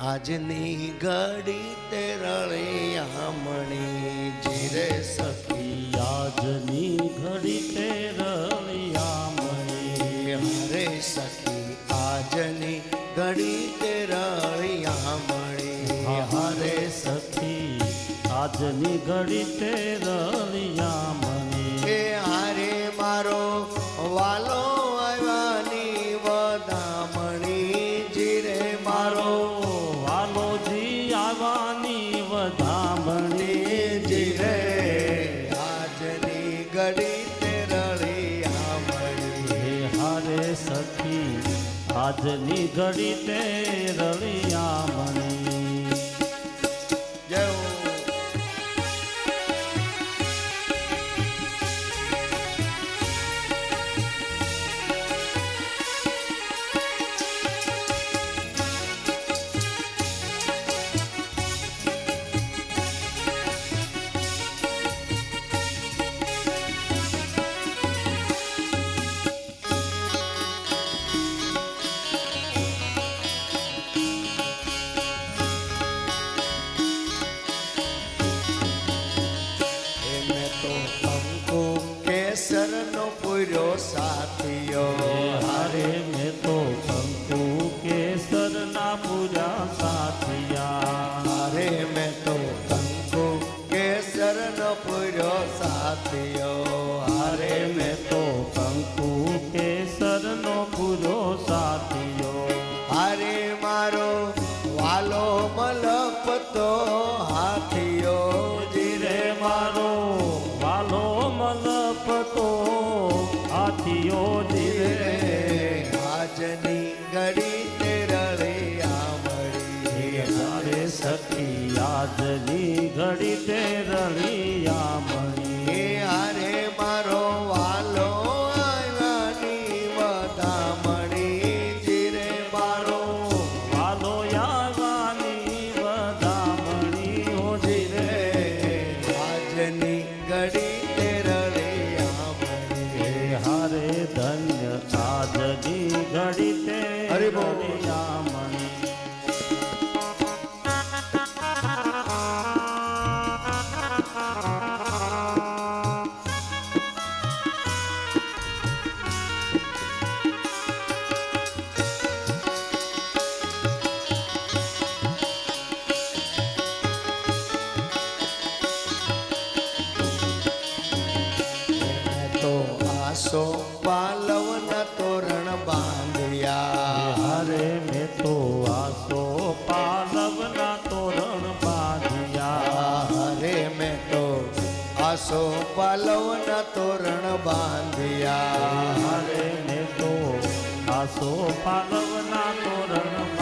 આજની ઘડી તે રળિયામણી જીરે સખી. આજની ઘડી તે રળિયામણી હરે સખી આજની ઘડી તે રળિયામણી હરે સખી આજની ઘડી તે રળિયામણી હરે મારો વાલો આજની ઘડી તે રળિયા મણી. સો પાલવના તોરણ બાંધ્યા. હરે મેં તો આસો પાલવના તોરણ બાંધ્યા. હરે મેં તો આસો પાલવના તોરણ બાંધ્યા. હરે મેં તો આસો પાલવના તોરણ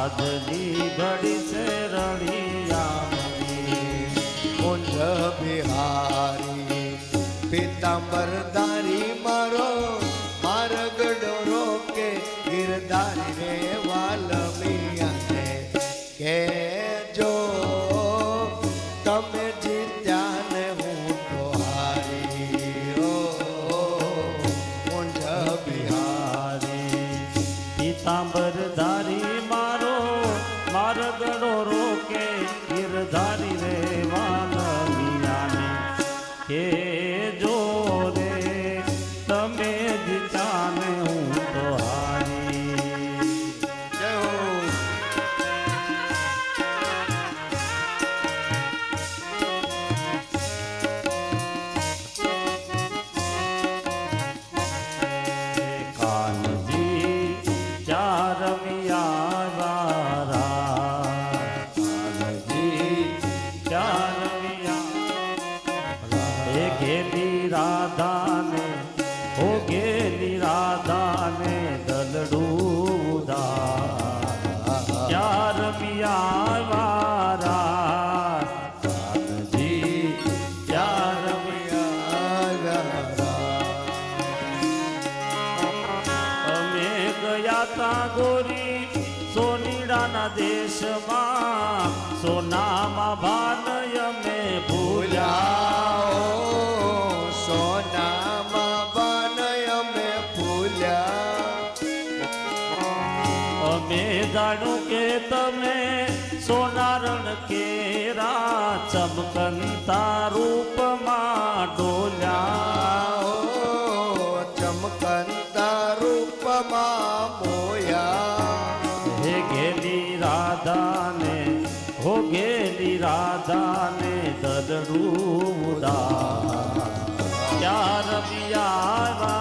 આજની ઘડી છે રળિયા કુંજ બિહારી. પિતાંબરદારી મારો માર્ગ ડોરો કે ગિરધારી રે વાલ કે Paradise. ગયા ગોરી સોનીડાના દેશમાં સોનામાં ભાન અમે ભૂલ્યા. સોનામાં ભાન અમે ભૂલ્યા. અમે જાણું કે તમે સોનારણ કેરા ચમકંતા રૂપમાં ડોલ્યા. ચમકંતા રૂપમાં મોયા હે ગેલી રાધાને હો ગેલી રાધાને દદડું ઉડા ત્યાર પિયારા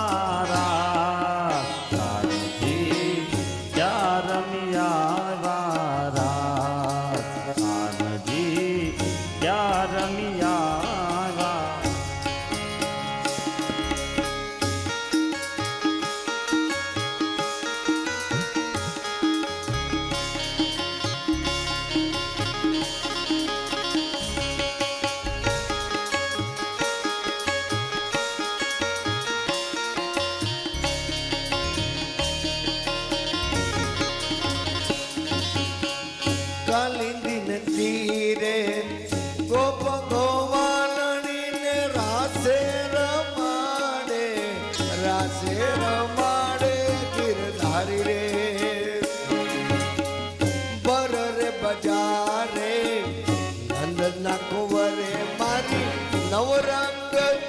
નવરંગ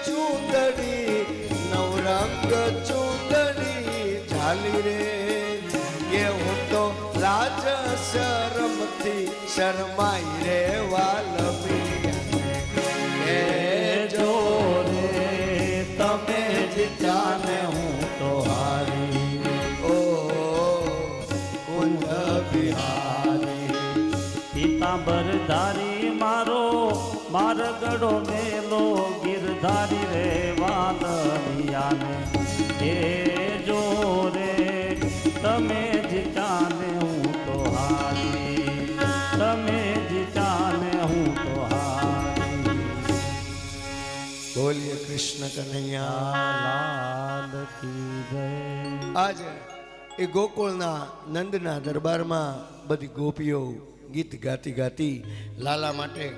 ચૂંદડી નવરંગ ચૂંદડી ચાલી રે કે હું તો લાજ શરમથી શરમાઈ રે વાલમી હે જો રે તમે જીત્યા ને હું તો હારી ઓ કુંજ બિહારી પિતાંબર ધારી મારો મારગડો મેલો ગિરધારી રે વાદળિયાને હે જો રે તમે જીત્યા ને હું તો હારી તમે જીત્યા ને હું તો હારી બોલીએ કૃષ્ણ કનૈયા લાલ કી જય આજે એ ગોકુળના નંદના દરબારમાં બધી ગોપીઓ ગીત ગાતી ગાતી લાલા માટે